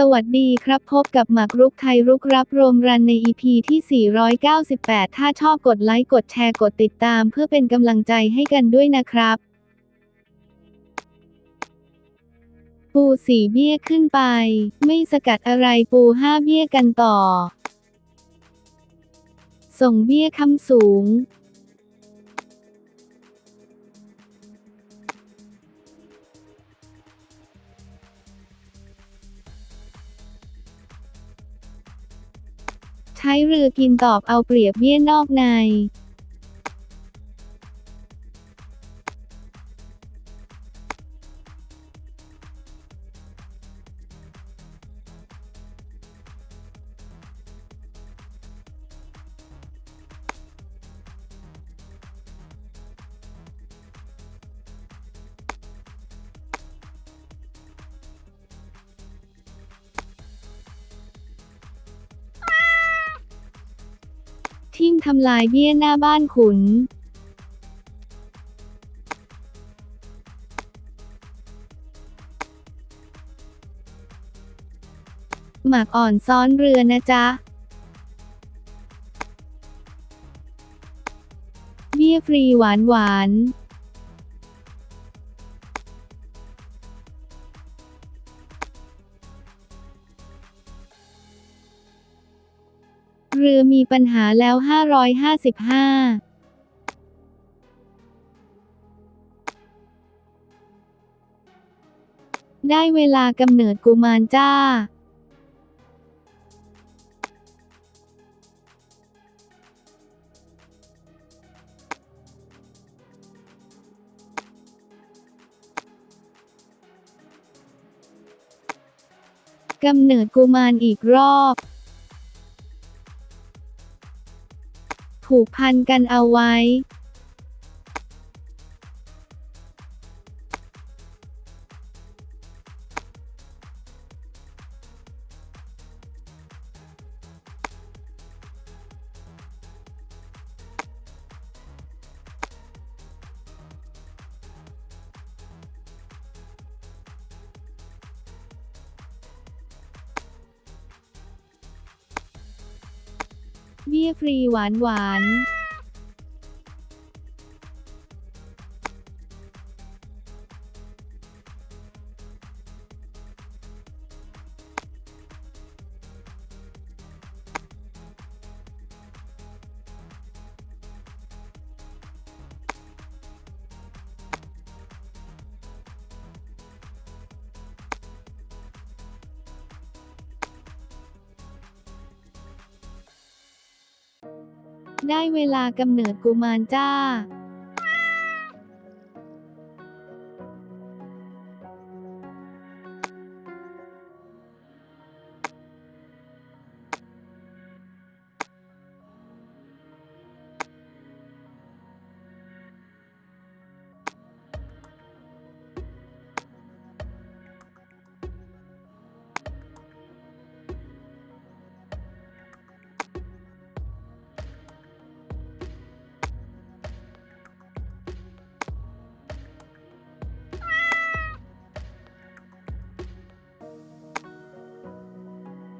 สวัสดีครับพบกับหมากรุกไทยรุกรับโรมรันใน EP ที่ 498 ถ้าชอบกดไลค์กดแชร์กดติดตามเพื่อเป็นกำลังใจให้กันด้วยนะครับ ปูสี่เบี้ยขึ้นไป ไม่สกัดอะไรปูห้าเบี้ยกันต่อ ส่งเบี้ยคำสูง ใช้เรือกินตอบเอาเปรียบเบี้ยนอกใน ทำลายเบี้ยหน้าบ้านขุน หมากอ่อนซ้อนเรือนะจ๊ะ เบี้ยฟรีหวานหวาน เรือมีปัญหาแล้ว 555ได้เวลากำเนิดกุมารจ้า กำเนิดกุมารอีกรอบ ผูกพันกันเอาไว้ เบี้ยฟรีหวานหวาน ได้เวลากำเนิดกุมารจ้า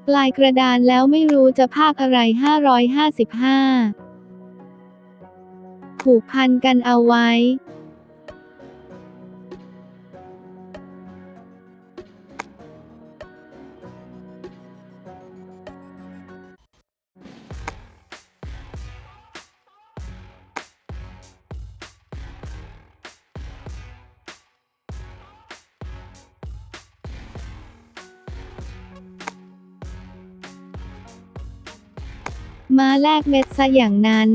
ปลายกระดานแล้วไม่รู้จะภาคอะไร 555 ผูกพันกันเอาไว้ มาแลกเม็ดซะอย่างนั้น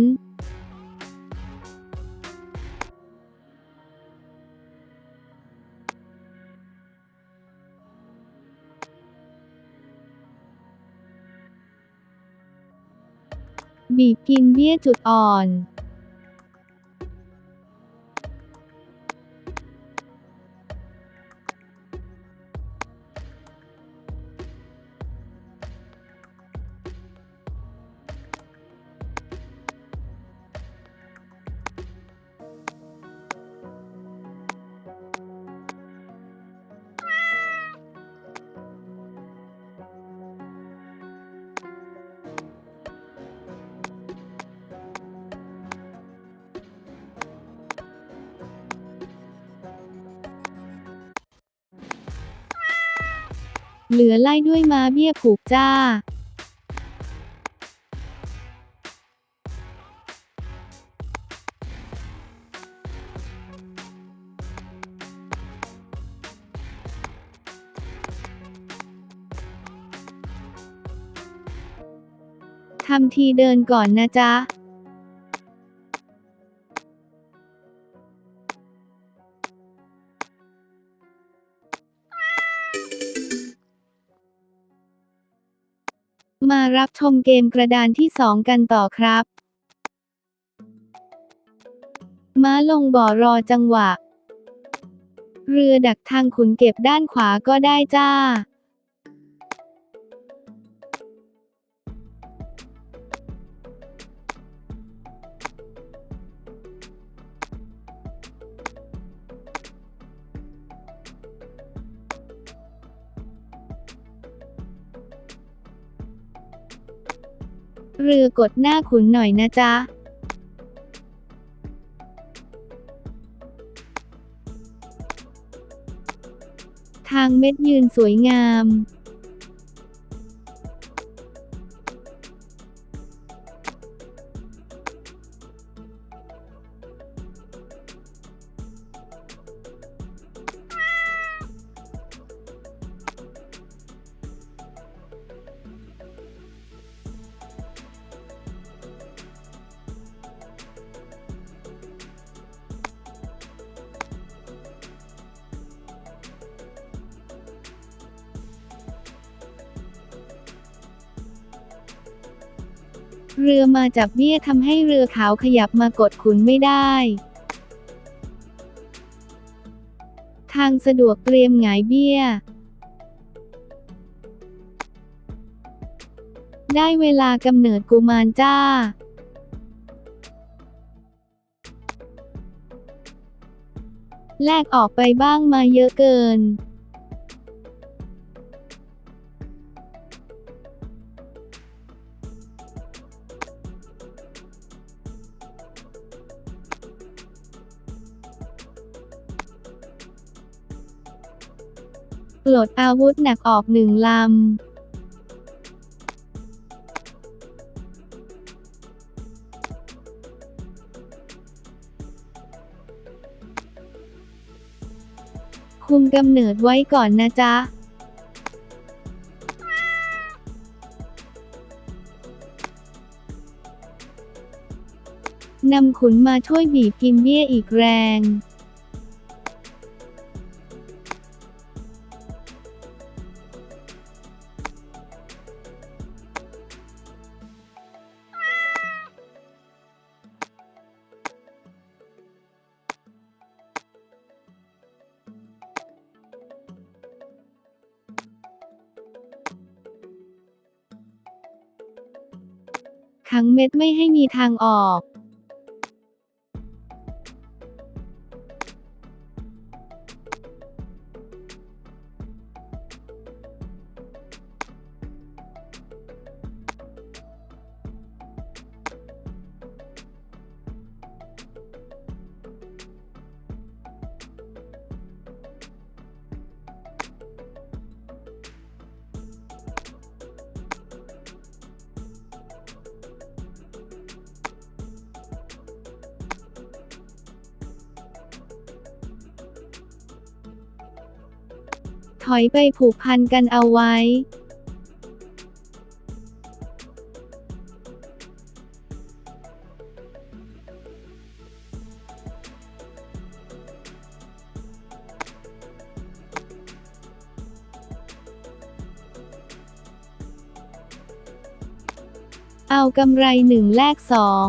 บีบกินเบี้ยจุดอ่อน เหลือไล่ด้วยม้าเบี้ยผูกจ้าทำทีเดินก่อนนะจ๊ะ รับชมเกมกระดานที่ 2 กันต่อครับ ม้าลงบ่อรอจังหวะ เรือดักทางขุนเก็บด้านขวาก็ได้จ้า รือกดหน้าขุนหน่อยนะจ๊ะทางเม็ดยืนสวยงาม เรือมาจากเบี้ยทำให้เรือขาวขยับมากดขุนไม่ได้ ทางสะดวกเตรียมหงายเบี้ย ได้เวลากำเนิดกุมารจ้า แลกออกไปบ้างมาเยอะเกิน ปลดอาวุธหนักออกหนึ่งลำคุมกำเนิดไว้ก่อนนะจ๊ะ นำขุนมาช่วยบีบกินเบี้ยอีกแรง ขังเม็ดไม่ให้มีทางออก ถอยไปผูกพันกันเอาไว้เอากำไรหนึ่งแลกสอง